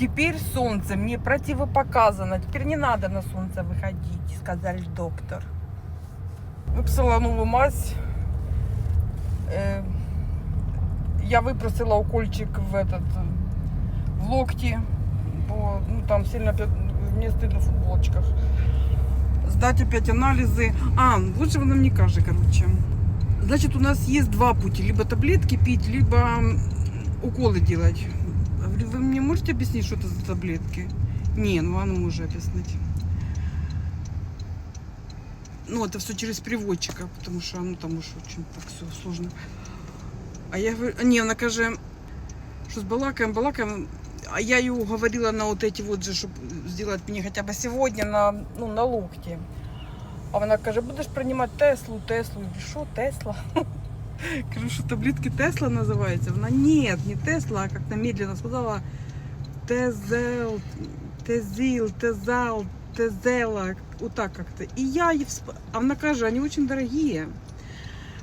Теперь солнце мне противопоказано. Теперь не надо на солнце выходить, сказали доктор. Выписала новую мазь. Э, Я выпросила укольчик в этот в локти. Ну, там сильно мне стыдно в футболочках. Сдать опять анализы. А, вот же она мне каже, короче. Значит, у нас есть два пути. Либо таблетки пить, либо уколы делать. Вы мне можете объяснить, что это за таблетки? Не, ну она может объяснить. Ну, это все через переводчика, потому что ну, там уж очень так все сложно. А я говорю, не, вона каже, що з балакаем, балакаем. А я ее говорила на вот эти вот же, чтобы сделать мне хотя бы сегодня на, ну, на локти. А вона каже, будеш приймати Теслу, Теслу. Говорю, що Тесла? Кажу, що таблетки Тесла називаються. Вона ні, не Тесла, а как-то медленно сказала Тезел, Тезил, Тезал, Тезела, вот так как-то. И я, їй всп- а вона каже, они очень дорогие.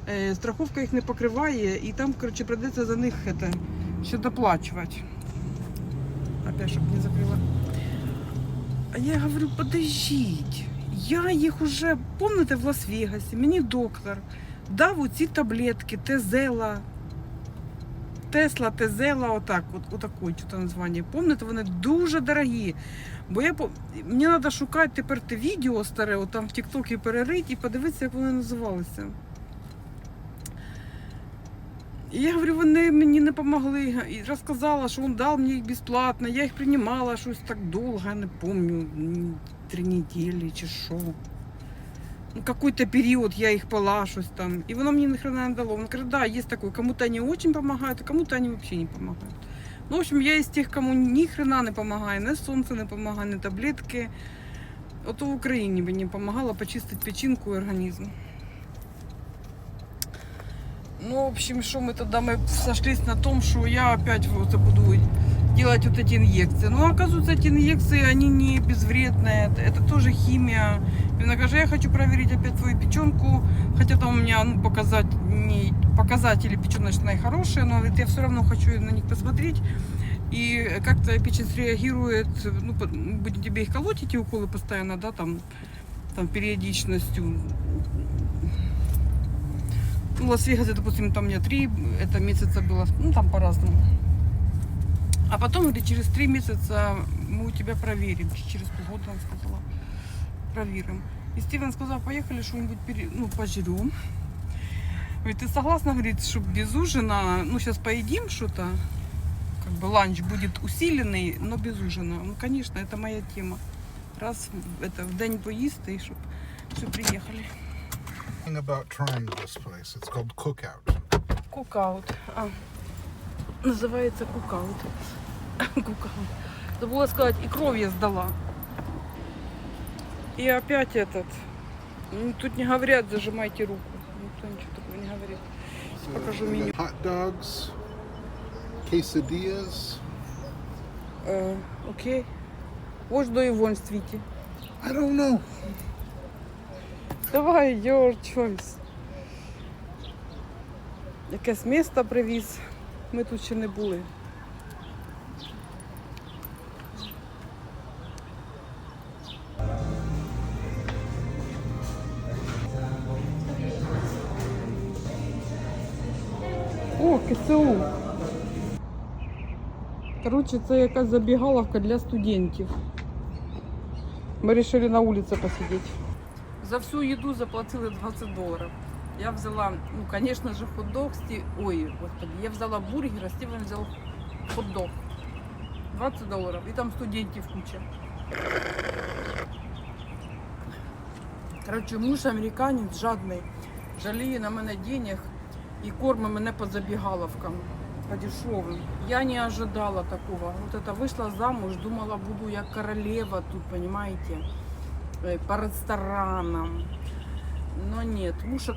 Е, Страховка їх не покриває, і там, короче, придеться за них это, ще доплачувати. Опять, щоб не закрила. А я говорю, подождіть, я їх уже, помните, в Лас-Вегасі, мені доктор дав оці таблетки, Тезела, Тесла, Тезела, отак, от, отакої що названня. Помните, вони дуже дорогі. Бо я мені треба шукати тепер те відео старе, от там в Тіктокі перерити і подивитися, як вони називалися. І я говорю, вони мені не допомогли. І розказала, що він дав мені їх безплатно. Я їх приймала щось так довго, я не пам'ятаю, три неділі чи що. Ну, какой-то период я их пила, щось там. И воно мне нахрена не дало. Он говорит, да, есть такое. Кому-то они очень помогают, а кому-то они вообще не помогают. Ну, в общем, я из тех, кому ни хрена не помогає, не сонце не помогає, не таблетки. Ото в Україні мені допомагало почистити печінку і організм. Ну, в общем, что мы тогда мы сошлись на том, что я опять вот буду делать вот эти инъекции. Но оказывается, эти инъекции, они не безвредные, это, это тоже химия. Говорит, я хочу проверить опять твою печенку, хотя там у меня ну, показать, не, показатели печеночные хорошие, но говорит, я все равно хочу на них посмотреть. И как-то печень среагирует, ну, будем тебе их колоть, эти уколы постоянно, да, там, там периодичностью. Ну, в Лас-Вегасе, допустим, там у меня три это месяца было, ну, там по-разному. А потом, говорит, через три месяца мы у тебя проверим, через полгода, она сказала, проверим. И Стивен сказал, поехали что-нибудь пере... ну, пожрем. Говорит, ты согласна, говорит, что без ужина, ну, сейчас поедим что-то, как бы ланч будет усиленный, но без ужина. Ну, конечно, это моя тема. Раз это в день поїсти, и чтобы все приехали. about trying this place. It's called Cookout. Кукаут. А, называется кукаут. кукаут. Забыла сказать, и кровь я сдала. И опять этот. ну, Тут не говорят, зажимайте руку. Никто ничего такого не говорит. Покажу меню. Hot dogs, quesadillas. Э, окей. What do you want, sweetie? I don't know. Давай, your choice. Якесь місто привіз. Ми тут ще не були. О, КСУ. Коротше, це якась забігаловка для студентів. Ми вирішили на вулиці посидіти. За всю еду заплатили 20 долларов. Я взяла, ну, конечно же, хот-дог. Сти... Ой, господи, я взяла бургер, а Стивен взял хот-дог. 20 долларов. И там студентів куча. Короче, муж американець жадний, жаліє на мене денег і кормить мене по забігаловкам, по дешевым. Я не ожидала такого. Вот это вышла замуж, думала, буду я королева тут, понимаете? э, по ресторанам. Но нет, муж,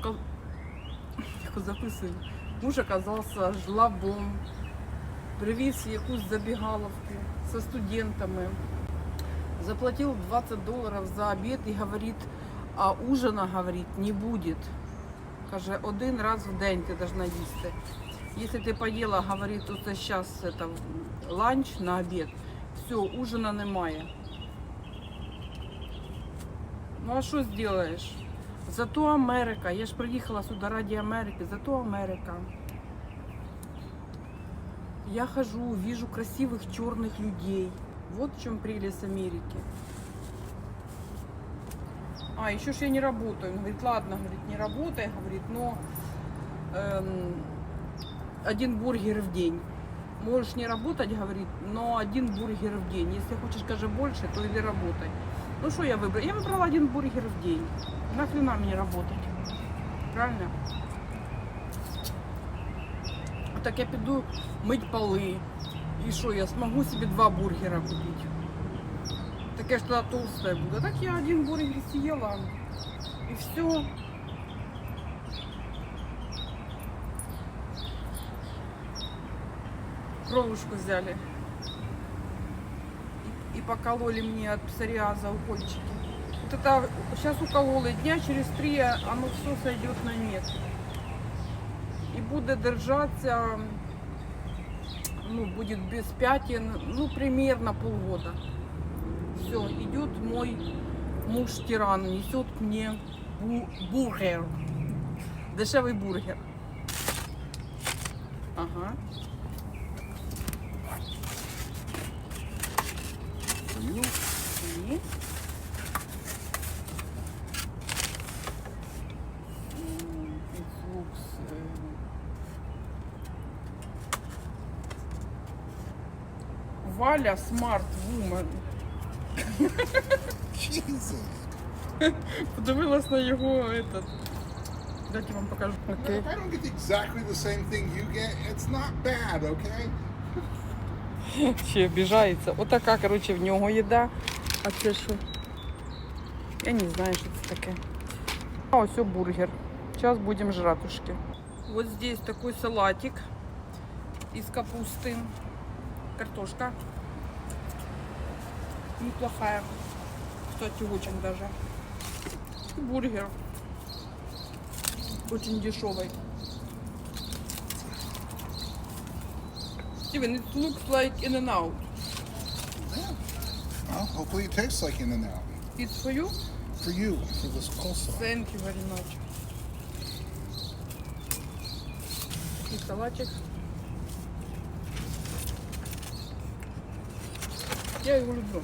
ока- записую. муж оказался жлобом, привіз якусь забігаловку со студентами, заплатил 20 долларов за обед и говорит, а ужина, говорит, не будет. Каже, один раз в день ти должна їсти. Якщо ти поїла, говорить, тут зараз это, ланч на обід, Все, ужина немає. Ну а що зробиш? Зато Америка. Я ж приїхала сюди ради Америки, зато Америка. Я хожу, вижу красивых черных людей. Вот в чем прелесть Америки. А, еще ж я не работаю. Он говорит, ладно, говорит, не работай, говорит, но эм, один бургер в день. Можешь не работать, говорит, но один бургер в день. Если хочешь, скажи больше, то или работай. Ну что я выбрала? Я выбрала один бургер в день. Нахрена мне работать? Правильно? Так я піду мыть полы. И что, я смогу себе два бургера купить? Так я ж тогда толстая буду. Так я один бургер съела. И все. Кровушку взяли. И, и покололи мне от псориаза укольчики. Вот это сейчас укололи, дня через три оно все сойдет на нет. И будет держаться, ну, будет без пятен, ну, примерно полгода. Все, идет мой муж-тиран, несет мне бу- бургер. Дешевый бургер. Ага. For you? И... М, it looks, э, Валя Смарт Вумен. Jesus. Подивилась на його этот. Дайте вам покажу. Окей. If I don't get exactly the same thing you get, it's not bad, okay? Ще обіжається. Отака, коротше, в нього їда. А це що? Я не знаю, що це таке. А ось о бургер. Сейчас будем жратушки. Вот здесь такой салатик из капусты. Картошка. Неплохая. Кстати, очень даже. И бургер. Очень дешевый. Steven, it looks like in and out. Yeah. Well, hopefully it tastes like In and Out. It's for you? For you, for this coleslaw. Thank you very much. И салатик. Я его люблю.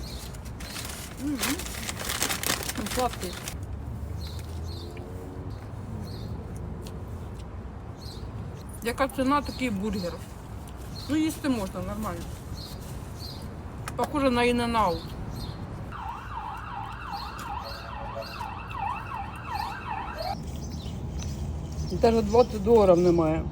М, Он сладкий. Яка ціна такий бургер? Ну, їсти можна, нормально. Похоже на In-N-Out. Даже 20 доларів немає.